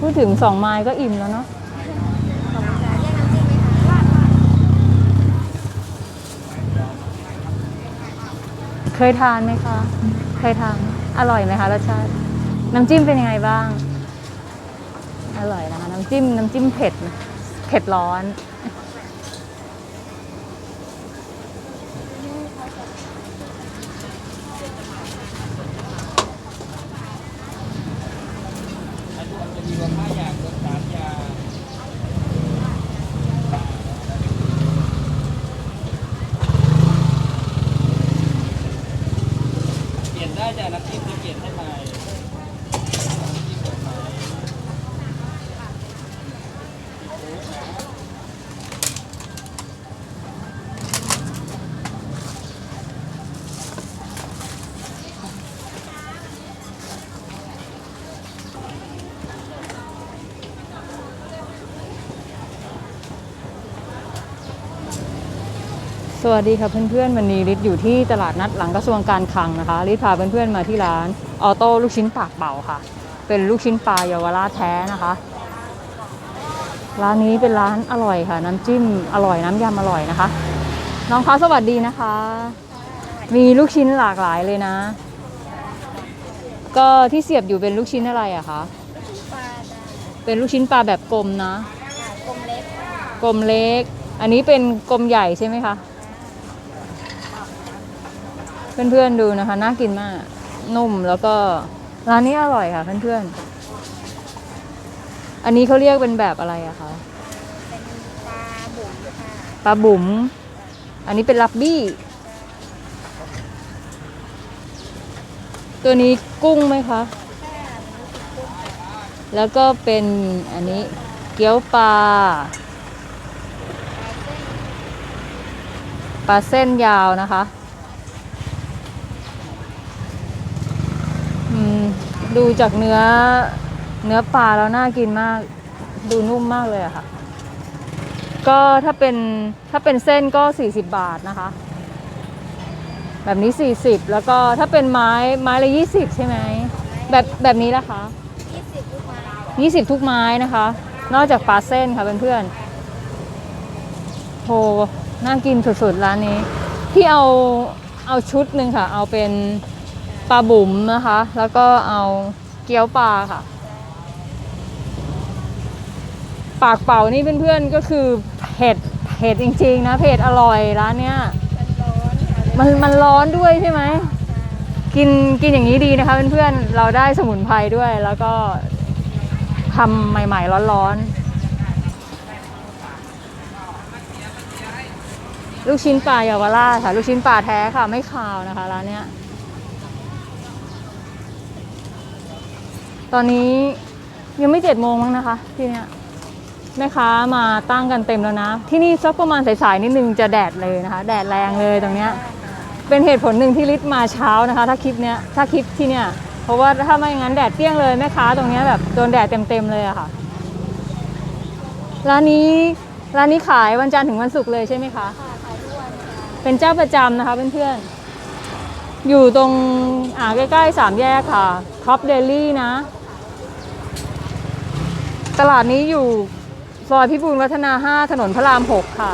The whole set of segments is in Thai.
พูดถึงสองไม้ก็อิ่มแล้วเนาะเคยทานไหมคะ เคยทาน อร่อยไหมคะรสชาติ น้ำจิ้มเป็นยังไงบ้าง อร่อยนะคะ น้ำจิ้ม น้ำจิ้มเผ็ด เผ็ดร้อน จะมีรวมห้าอย่างรวมสามอย่างเปลี่ยนได้จากน้ำจิ้มจะเปลี่ยนให้ใหม่น้ำจิ้มแบบใหม่ ส วัสดีค่ะเพื่อนๆวันนี้ลิศอยู่ที่ตลาดนัดหลังกระทรวงการคลังนะคะลิศพาเพื่อนๆมาที่ร้านออโต้ลูกชิ้นปากเป่าค่ะ เป็นลูกชิ้นปลาเยาวราชแท้นะคะ ร้านนี้เป็นร้านอร่อยค่ะ น้ำจิ้มอร่อยน้ำยำอร่อยนะคะ น้องคะสวัสดีนะคะ มีลูกชิ้นหลากหลายเลยนะ ก็ที่เสียบอยู่เป็นลูกชิ้นอะไรอะคะปลาดาเป็นลูกชิ้นปลาแบบกลมนะค่ะกลมเล็กค่ะกลมเล็กอันนี้เป็นกลมใหญ่ใช่ไหมคะ เพื่อนๆดูนะคะ น่ากินมาก นุ่มแล้วก็ร้านนี้อร่อยค่ะเพื่อนๆ อันนี้เขาเรียกเป็นแบบอะไรอะคะ เป็นปลาบุ๋มค่ะปลาบุ๋ม อันนี้เป็นลับบี้ ตัวนี้กุ้งไหมคะ แล้วก็เป็นอันนี้เกี๊ยวปลา ปลาเส้นยาวนะคะอืม ดูจากเนื้อเนื้อปลาแล้วน่ากินมาก ดูนุ่มมากเลยอะค่ะ ก็ถ้าเป็นถ้าเป็นเส้นก็ 40 บาทนะคะ แบบนี้ 40 แล้วก็ถ้าเป็นไม้ไม้ละ 20 ใช่ไหมแบบแบบนี้ละคะ20ลูกไม้20 ทุกไม้นะคะ นอกจากปลาเส้นค่ะเพื่อนๆโหน่ากินสุดๆร้านนี้พี่เอาเอาชุดหนึ่งค่ะ เอาเป็น ปลาบุ๋มนะคะ แล้วก็เอาเกี๊ยวปลาค่ะ ปากเป่านี่เพื่อนๆก็คือเผ็ดเผ็ดจริงๆนะเผ็ดอร่อยร้านเนี้ยมันร้อนค่ะมันมันร้อนด้วยใช่ไหมกินกินอย่างนี้ดีนะคะเพื่อนๆเราได้สมุนไพรด้วยแล้วก็ทำใหม่ ๆ ร้อนๆ ลูกชิ้นปลาเยาวราชค่ะ ลูกชิ้นปลาแท้ค่ะ ไม่คาวนะคะร้านเนี้ย ตอนนี้ยังไม่เจ็ดโมงมั้งนะคะ ที่เนี้ยแม่ค้ามาตั้งกันเต็มแล้วนะ ที่นี่สักประมาณสายๆนิดนึงจะแดดเลยนะคะ แดดแรงเลยตรงเนี้ยเป็นเหตุผลหนึ่งที่ลิศมาเช้านะคะ ถ้าคลิปเนี้ยถ้าคลิปที่เนี้ยเพราะว่าถ้าไม่งั้นแดดเปี้ยงเลยแม่ค้าตรงเนี้ยแบบโดนแดดเต็มๆเลยอะค่ะร้านนี้ร้านนี้ขายวันจันทร์ถึงวันศุกร์เลยใช่ไหมคะค่ะขายทุกวันเป็นเจ้าประจำนะคะเพื่อนๆอยู่ตรงอ่าใกล้ๆสามแยกค่ะท็อปเดลี่นะ ตลาดนี้อยู่ซอยพิบูลวัฒนา 5 ถนนพระราม 6 ค่ะ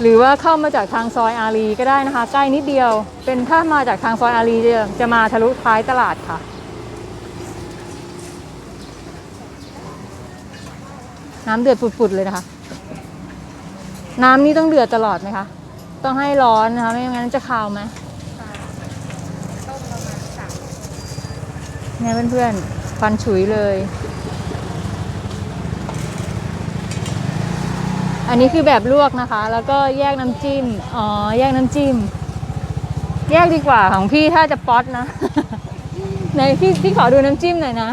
หรือว่าเข้ามาจากทางซอยอารีก็ได้นะคะ ใกล้นิดเดียว เป็นถ้ามาจากทางซอยอารีจะจะมาทะลุท้ายตลาดค่ะ น้ำเดือดปุดๆเลยนะคะ น้ำนี่ต้องเดือดตลอดไหมคะ ต้องให้ร้อนนะคะ ไม่งั้นจะคาวไหมค่ะต้มประมาณสามเนี่ยเพื่อนๆฟันฉุยเลย อันนี้คือแบบลวกนะคะ แล้วก็แยกน้ำจิ้ม อ๋อ แยกน้ำจิ้ม แยกดีกว่าของพี่ถ้าจะป๊อตนะ ไหนพี่พี่ขอดูน้ำจิ้มหน่อยนะ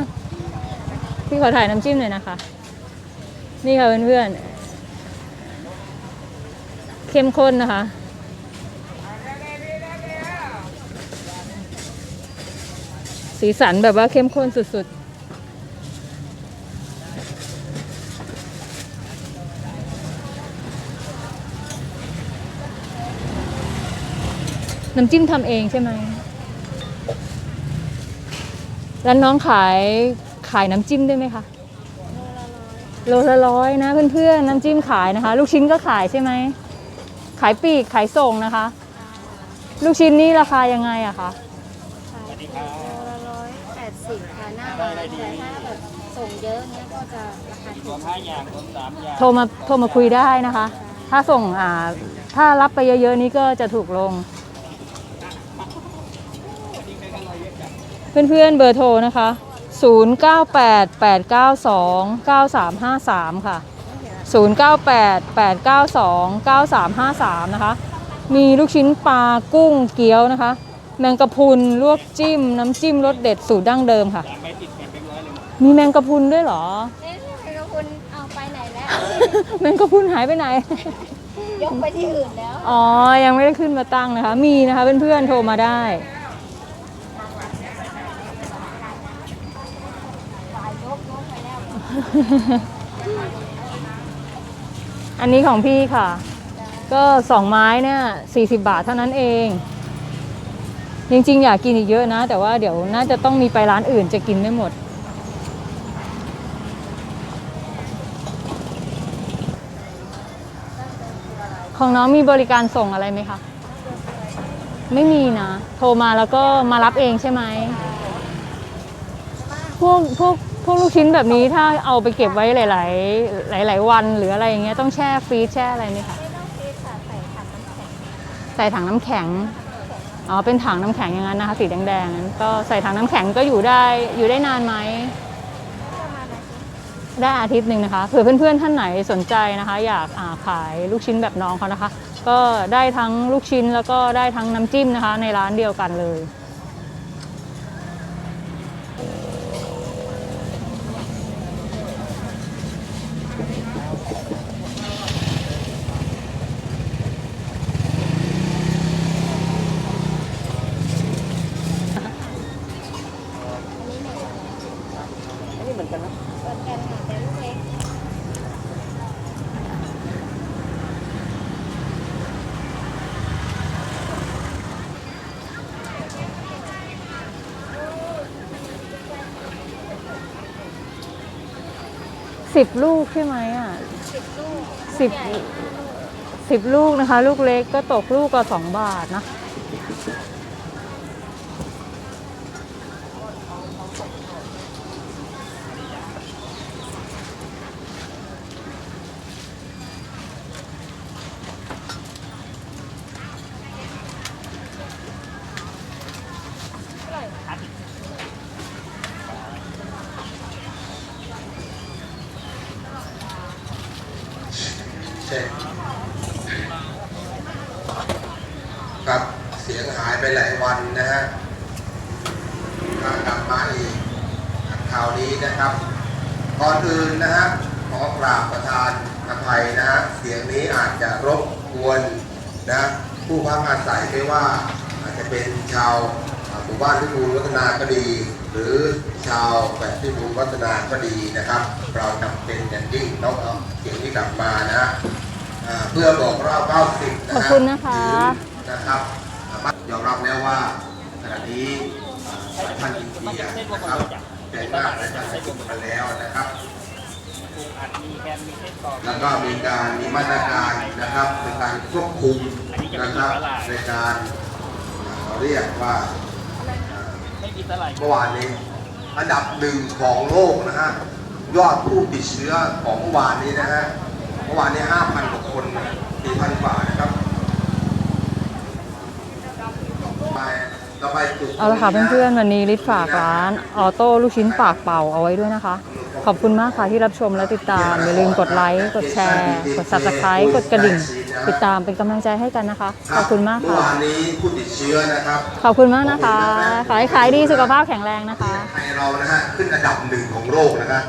พี่ขอถ่ายน้ำจิ้มหน่อยนะคะ นี่ค่ะเพื่อนๆ เข้มข้นนะคะ สีสันแบบว่าเข้มข้นสุดๆ น้ำจิ้มทำเองใช่ไหมแล้วน้องขายขายน้ำจิ้มด้วยไหมคะโลละร้อยนะเพื่อนๆน้ำจิ้มขายนะคะ ลูกชิ้นก็ขายใช่ไหมขายปลีกขายส่งนะคะ ลูกชิ้นนี่ราคายังไงอะคะขายโลละร้อยแปดสิบค่ะหน้าร้านแต่ถ้าแบบส่งเยอะเนี้ยก็จะราคารวมห้าอย่างรวมสามอย่างโทรมาโทรมาคุยได้นะคะ ถ้าส่งอ่าถ้ารับไปเยอะๆนี้ก็จะถูกลง เพื่อนๆเบอร์โทรนะคะ 0988929353 ค่ะ 0988929353 นะคะ มีลูกชิ้นปลากุ้งเกี๊ยวนะคะ แมงกะพรุนลวกจิ้ม น้ำจิ้มรสเด็ดสูตรดั้งเดิมค่ะสามใบติดแผ่นเป็นร้อยเลยหมดมีแมงกะพรุนด้วยเหรอ เอ๊ะคือคุณเอาไปไหนแล้ว แมงกะพรุนหายไปไหน ยกไปที่อื่นแล้ว อ๋อ ยังไม่ได้ขึ้นมาตั้งนะคะ มีนะคะเพื่อนๆโทรมาได้ อันนี้ของพี่ค่ะ ก็สองไม้เนี่ย40บาทเท่านั้นเอง จริงๆ อยากกินอีกเยอะนะ แต่ว่าเดี๋ยวน่าจะต้องมีไปร้านอื่นจะกินไม่หมด ของน้องมีบริการส่งอะไรไหมคะ ไม่มีนะ โทรมาแล้วก็มารับเองใช่ไหม พวกพวก พวกลูกชิ้นแบบนี้ถ้าเอาไปเก็บไว้หลาย ๆ หลาย ๆ วันหรืออะไรอย่างเงี้ยต้องแช่ฟรีซแช่อะไรไหมคะไม่ต้องฟีค่ะใส่ถังน้ำแข็งใส่ถังน้ำแข็งอ๋อเป็นถังน้ำแข็งอย่างนั้นนะคะสีแดงๆนั้นก็ใส่ถังน้ำแข็งก็อยู่ได้อยู่ได้นานไหมประมาณอาทิตย์ได้อาทิตย์หนึ่งนะคะเผื่อเพื่อนๆท่านไหนสนใจนะคะ อยากอาขายลูกชิ้นแบบน้องเขานะคะ ก็ได้ทั้งลูกชิ้นแล้วก็ได้ทั้งน้ำจิ้มนะคะ ในร้านเดียวกันเลย อันนี้เหมือน อันนี้เหมือนกันนะ เหมือนกันค่ะแต่ลูกเล็ก สิบลูกใช่ไหมอะสิบลูกสิบใหญ่สิบลูกนะคะ ลูกเล็กก็ตกลูกก็สองบาทนะ ช่ครับเสียงหายไปหลายวันนะฮะถ้ากลับมาอีกคราวนี้นะครับ ก่อนอื่นนะฮะขอกราบประธานอภัยนะฮะเสียงนี้อาจจะรบกวนนะผู้พักอาศัยไม่ว่า อาจจะเป็นชาวหมู่บ้านพิบูลวัฒนาก็ดี หรือชาวแฝดพิบูลวัฒนาก็ดีนะครับ เราจำเป็นอย่างยิ่งต้องเอาเสียงนี้กลับมานะฮะอ่าเพื่อบอกเรา90นะขอบฮะคุณนะคะนะครับสามารถยอมรับแล้วว่าขณะนี้อ่าสายพันธุ์อินเดียนะครับเป็นมากและการใช้กันมาแล้วนะครับปรุงอัดมีแฮมมีเส้นกรอบ แล้วก็มีการมีมาตรการนะครับในการควบคุมนะครับในการอ่าเราเรียกว่าอ่ ไม่มีสลายเมื่อวานนี้ อันดับหนึ่งของโลกนะฮะ ยอดผู้ติดเชื้อของเมื่อวานนี้นะฮะ เมื่อวานนี้ห้าพันกว่าคนสี่พันกว่านะครับไปต่อไปจุดเอาละค่ะเพื่อนๆวันนี้ลิศฝากร้านออโต้ลูกชิ้นปากเป่าเอาไว้ด้วยนะคะ ขอบคุณมากค่ะที่รับชมและติดตาม อย่าลืมกดไลค์ กดแชร์ กด subscribe กดกระดิ่ง ติดตามเป็นกำลังใจให้กันนะคะ ขอบคุณมากเมื่อค่ะวานนี้ผู้ติดเชื้อนะครับ ขอบคุณมากนะคะ ขอให้ขายดีสุขภาพแข็งแรงนะคะไทยเรานะฮะขึ้นอันดับหนึ่งของโลกนะครับ